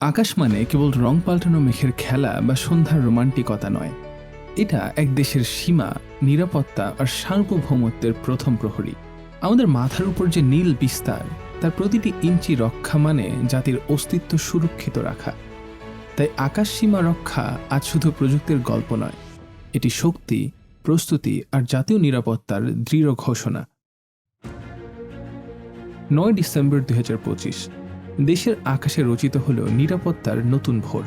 আকাশ মানে কেবল রং পাল্টানো মেঘের খেলা বা সন্ধ্যার রোমান্টিকতা নয়। এটা এক দেশের সীমা, নিরাপত্তা আর সার্বভৌমত্বের প্রথম প্রহরী। আমাদের মাথার উপর যে নীল বিস্তার, তার প্রতিটি ইঞ্চি রক্ষা মানে জাতির অস্তিত্ব সুরক্ষিত রাখা। তাই আকাশ সীমা রক্ষা আজ শুধু প্রযুক্তির গল্প নয়, এটি শক্তি, প্রস্তুতি আর জাতীয় নিরাপত্তার দৃঢ় ঘোষণা। নয় ডিসেম্বর দুই হাজার পঁচিশ দেশের আকাশে রচিত হল নিরাপত্তার নতুন ভোর।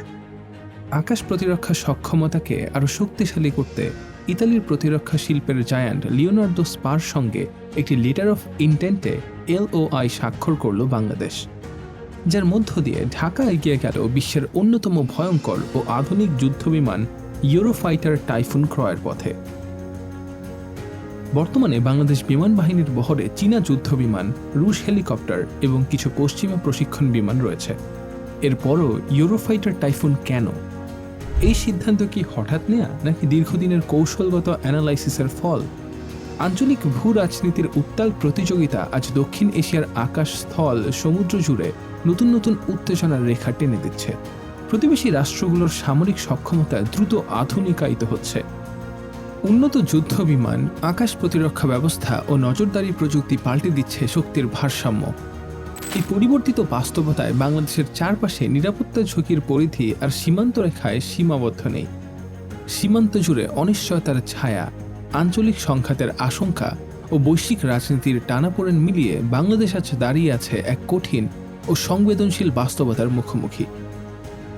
আকাশ প্রতিরক্ষা সক্ষমতাকে আরও শক্তিশালী করতে ইতালির প্রতিরক্ষা শিল্পের জায়ান্ট লিওনার্দো স্পার সঙ্গে একটি লেটার অফ ইন্টেন্টে এলওআই স্বাক্ষর করল বাংলাদেশ, যার মধ্য দিয়ে ঢাকা এগিয়ে গেল বিশ্বের অন্যতম ভয়ঙ্কর ও আধুনিক যুদ্ধবিমান ইউরোফাইটার টাইফুন ক্রয়ের পথে। বর্তমানে বাংলাদেশ বিমান বাহিনীর বহরে চীনা যুদ্ধ বিমান, রুশ হেলিকপ্টার এবং কিছু পশ্চিমা প্রশিক্ষণ বিমান রয়েছে। এরপরও ইউরোফাইটার টাইফুন কেন? এই সিদ্ধান্ত কি হঠাৎ নেয়া নাকি দীর্ঘদিনের কৌশলগত অ্যানালাইসিসের ফল? আঞ্চলিক ভূ রাজনীতির উত্তাল প্রতিযোগিতা আজ দক্ষিণ এশিয়ার আকাশ স্থল সমুদ্র জুড়ে নতুন নতুন উত্তেজনার রেখা টেনে দিচ্ছে। প্রতিবেশী রাষ্ট্রগুলোর সামরিক সক্ষমতা দ্রুত আধুনিকায়িত হচ্ছে। উন্নত যুদ্ধ বিমান আকাশ প্রতিরক্ষা ব্যবস্থা ও নজরদারি প্রযুক্তি পাল্টে দিচ্ছে শক্তির ভারসাম্য। এই পরিবর্তিত বাস্তবতায় বাংলাদেশের চারপাশে নিরাপত্তা ঝুঁকির পরিধি আর সীমান্ত রেখায় সীমাবদ্ধ নেই। সীমান্ত জুড়ে অনিশ্চয়তার ছায়া, আঞ্চলিক সংঘাতের আশঙ্কা ও বৈশ্বিক রাজনীতির টানাপোড়েন মিলিয়ে বাংলাদেশ আজ দাঁড়িয়ে আছে এক কঠিন ও সংবেদনশীল বাস্তবতার মুখোমুখি।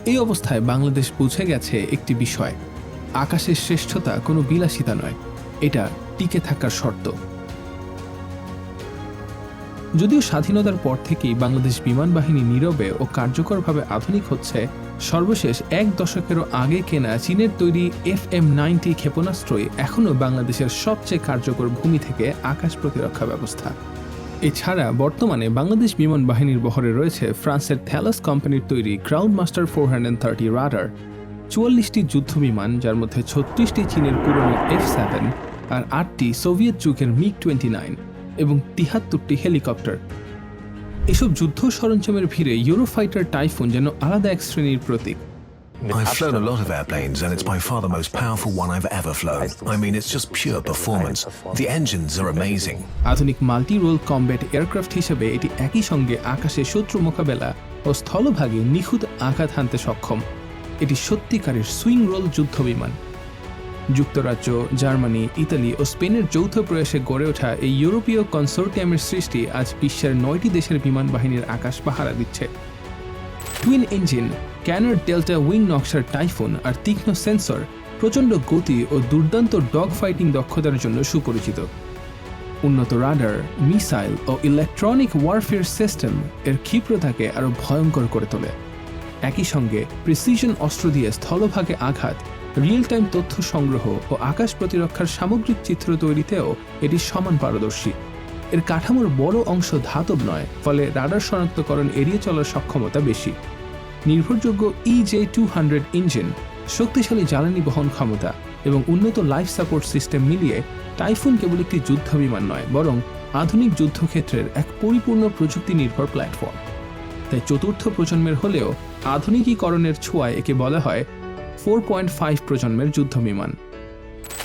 এই অবস্থায় বাংলাদেশ বুঝে গেছে একটি বিষয় আকাশের শ্রেষ্ঠতা কোনো বিলাসিতা নয়। এটা টিকে থাকার শর্ত। যদিও স্বাধীনতার পর থেকেই বাংলাদেশ বিমান বাহিনী নীরবে ও কার্যকরভাবে আধুনিক হচ্ছে, সর্বশেষ এক দশকেরও আগে কেনা চীনের তৈরি এফ এম নাইনটি ক্ষেপণাস্ত্রই এখনও বাংলাদেশের সবচেয়ে কার্যকর ভূমি থেকে আকাশ প্রতিরক্ষা ব্যবস্থা। এছাড়া বর্তমানে বাংলাদেশ বিমান বাহিনীর বহরে রয়েছে ফ্রান্সের থ্যালাস কোম্পানির তৈরি Ground Master four hundred thirty radar চুয়াল্লিশটি যুদ্ধবিমান যার মধ্যে ছত্রিশটি চীনের পুরনো এফ সেভেন আর আটটি সোভিয়েত যুগের মিগ টোয়েন্টি নাইন এবং তিহাত্তরটি হেলিকপ্টার এসব যুদ্ধ সরঞ্জামের ভিড়ে ইউরোফাইটার টাইফুন যেন আলাদা এক শ্রেণির প্রতীক I've flown a lot of airplanes, and it's by far the most powerful one I've ever flown. I mean, it's just pure performance. The engines are amazing. আধুনিক মাল্টি রোল কমব্যাট এয়ারক্রাফট হিসেবে এটি একই সঙ্গে আকাশে শত্রু মোকাবেলা ও স্থলভাগে নিখুঁত আঘাত হানতে সক্ষম এটি সত্যিকারের সুইং রোল যুদ্ধ বিমান যুক্তরাজ্য, জার্মানি, ইতালি ও স্পেনের যৌথ প্রয়াসে গড়ে ওঠা এই ইউরোপীয় কনসোর্টিয়ামের সৃষ্টি আজ বিশ্বের নয়টি দেশের বিমান বাহিনীর আকাশ পাহারা দিচ্ছে। Twin engine, canard delta wing নকশার টাইফুন আর তীক্ষ্ণ সেন্সর প্রচণ্ড গতি ও দুর্দান্ত ডগ ফাইটিং দক্ষতার জন্য সুপরিচিত। উন্নত রাডার, মিসাইল ও ইলেকট্রনিক ওয়ারফেয়ার সিস্টেম এর ক্ষিপ্রতাকে আরও ভয়ঙ্কর করে তোলে। একই সঙ্গে প্রিসিশন অস্ত্র দিয়ে স্থলভাগে আঘাত রিয়েল টাইম তথ্য সংগ্রহ ও আকাশ প্রতিরক্ষার সামগ্রিক চিত্র তৈরিতেও এটি সমান পারদর্শী। এর কাঠামোর বড় অংশ ধাতব নয়, ফলে রাডার শনাক্তকরণ এড়িয়ে চলার সক্ষমতা বেশি। নির্ভরযোগ্য E J two hundred engine শক্তিশালী জ্বালানি বহন ক্ষমতা এবং উন্নত লাইফ সাপোর্ট সিস্টেম মিলিয়ে টাইফুন কেবল একটি যুদ্ধ বিমান নয়, বরং আধুনিক যুদ্ধক্ষেত্রের এক পরিপূর্ণ প্রযুক্তি নির্ভর প্ল্যাটফর্ম তাই চতুর্থ প্রজন্মের হলেও আধুনিকীকরণের ছোঁয়ায় একে বলা হয় ফোর পয়েন্ট ফাইভ প্রজন্মের যুদ্ধ বিমান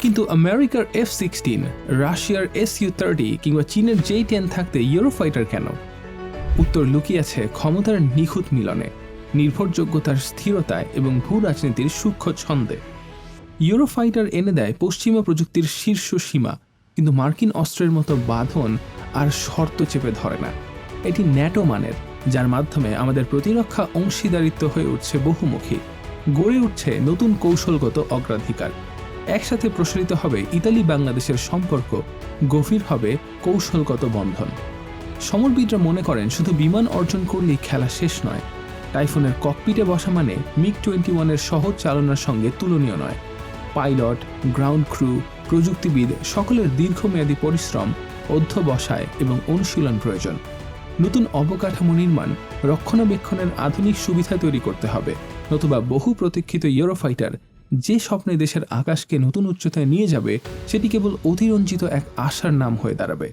কিন্তু আমেরিকার এফ সিক্সটিন, রাশিয়ার এস ইউ থার্টি কিংবা চীনের জে টেন থাকতে ইউরোফাইটার কেন? উত্তর লুকিয়ে আছে ক্ষমতার নিখুঁত মিলনে, নির্ভরযোগ্যতার স্থিরতায় এবং ভূ রাজনীতির সূক্ষ্ম ছন্দে। ইউরোফাইটার এনে দেয় পশ্চিমা প্রযুক্তির শীর্ষ সীমা, কিন্তু মার্কিন অস্ত্রের মতো বাঁধন আর শর্ত চেপে ধরে না। এটি ন্যাটো মানের যার মাধ্যমে আমাদের প্রতিরক্ষা অংশীদারিত্ব হয়ে উঠছে বহুমুখী। গড়ে উঠছে নতুন কৌশলগত অগ্রাধিকার। একসাথে প্রসারিত হবে ইতালি বাংলাদেশের সম্পর্ক, গভীর হবে কৌশলগত বন্ধন। সমরবিদরা মনে করেন, শুধু বিমান অর্জন করলেই খেলা শেষ নয়, টাইফুনের ককপিটে বসা মানে মিগ টোয়েন্টি ওয়ানের সহজ চালনার সঙ্গে তুলনীয় নয়। পাইলট, গ্রাউন্ড ক্রু, প্রযুক্তিবিদ সকলের দীর্ঘমেয়াদী পরিশ্রম, অধ্যবসায় এবং অনুশীলন প্রয়োজন। নতুন অবকাঠামো নির্মাণ, রক্ষণাবেক্ষণের আধুনিক সুবিধা তৈরি করতে হবে, নতুবা বহু প্রতীক্ষিত ইউরোফাইটার যে স্বপ্নে দেশের আকাশকে নতুন উচ্চতায় নিয়ে যাবে, সেটি কেবল অতিরঞ্জিত এক আশার নাম হয়ে দাঁড়াবে।